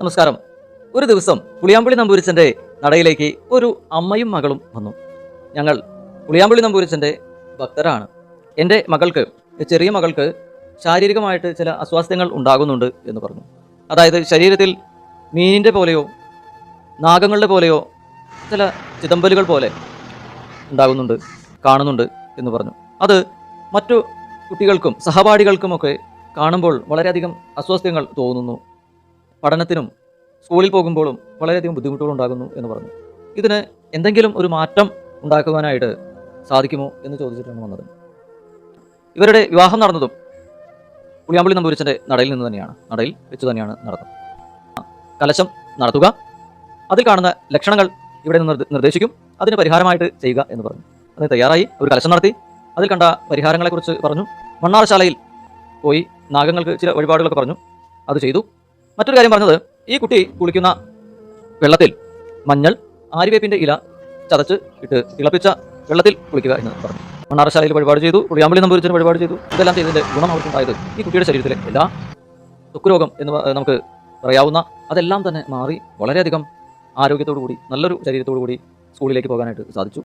നമസ്കാരം. ഒരു ദിവസം പുളിയാമ്പുളി നമ്പൂരിച്ചന്റെ നടയിലേക്ക് ഒരു അമ്മയും മകളും വന്നു. ഞങ്ങൾ പുളിയാമ്പുളി നമ്പൂരിച്ചന്റെ ഭക്തരാണ്. എന്റെ മകൾക്ക് ചെറിയ മകൾക്ക് ശാരീരികമായിട്ട് ചില അസ്വാസ്ഥ്യങ്ങൾ ഉണ്ടാകുന്നുണ്ട് എന്ന് പറഞ്ഞു. അതായത് ശരീരത്തിൽ മീനിന്റെ പോലെയോ നാഗങ്ങളുടെ പോലെയോ ചില ചിതമ്പലുകൾ പോലെ ഉണ്ടാകുന്നുണ്ട് കാണുന്നുണ്ട് എന്ന് പറഞ്ഞു. അത് മറ്റു കുട്ടികൾക്കും സഹപാഠികൾക്കുമൊക്കെ കാണുമ്പോൾ വളരെയധികം അസ്വാസ്ഥ്യങ്ങൾ തോന്നുന്നു പഠനത്തിനും സ്കൂളിൽ പോകുമ്പോഴും വളരെയധികം ബുദ്ധിമുട്ടുകൾ ഉണ്ടാകുന്നു എന്ന് പറഞ്ഞു. ഇതിന് എന്തെങ്കിലും ഒരു മാറ്റം ഉണ്ടാക്കുവാനായിട്ട് സാധിക്കുമോ എന്ന് ചോദിച്ചിട്ടാണ് വന്നത്. ഇവരുടെ വിവാഹം നടന്നതും പുളിയാമ്പള്ളി നമ്പൂരിച്ചന്റെ നടയിൽ നിന്ന് തന്നെയാണ്. നടയിൽ വെച്ച് തന്നെയാണ് നടന്നത്. കലശം നടത്തുക അതിൽ കാണുന്ന ലക്ഷണങ്ങൾ ഇവിടെ നിർദ്ദേശിക്കും അതിന് പരിഹാരമായിട്ട് ചെയ്യുക എന്ന് പറഞ്ഞു. അതിന് തയ്യാറായി ഒരു കലശം നടത്തി അതിൽ കണ്ട പരിഹാരങ്ങളെക്കുറിച്ച് പറഞ്ഞു. മണ്ണാറശാലയിൽ പോയി നാഗങ്ങൾക്ക് ചില വഴിപാടുകളൊക്കെ പറഞ്ഞു. അത് ചെയ്തു. മറ്റൊരു കാര്യം പറഞ്ഞത് ഈ കുട്ടി കുളിക്കുന്ന വെള്ളത്തിൽ മഞ്ഞൾ ആര്യവേപ്പിന്റെ ഇല ചതച്ച് ഇട്ട് തിളപ്പിച്ച വെള്ളത്തിൽ കുളിക്കുക എന്ന് പറഞ്ഞു. മണ്ണാറശാലയിൽ വഴിപാട് ചെയ്തു പുളിയാമ്പള്ളി നമ്പൂരിച്ചന് വഴിപാട് ചെയ്തു. ഇതെല്ലാം ചെയ്തതിന്റെ ഗുണം അവർക്കുണ്ടായത് ഈ കുട്ടിയുടെ ശരീരത്തിലെ എല്ലാ തൊക്കുരോഗം എന്ന് നമുക്ക് പറയാവുന്ന അതെല്ലാം തന്നെ മാറി വളരെയധികം ആരോഗ്യത്തോടു കൂടി നല്ലൊരു ശരീരത്തോടു കൂടി സ്കൂളിലേക്ക് പോകാനായിട്ട് സാധിച്ചു.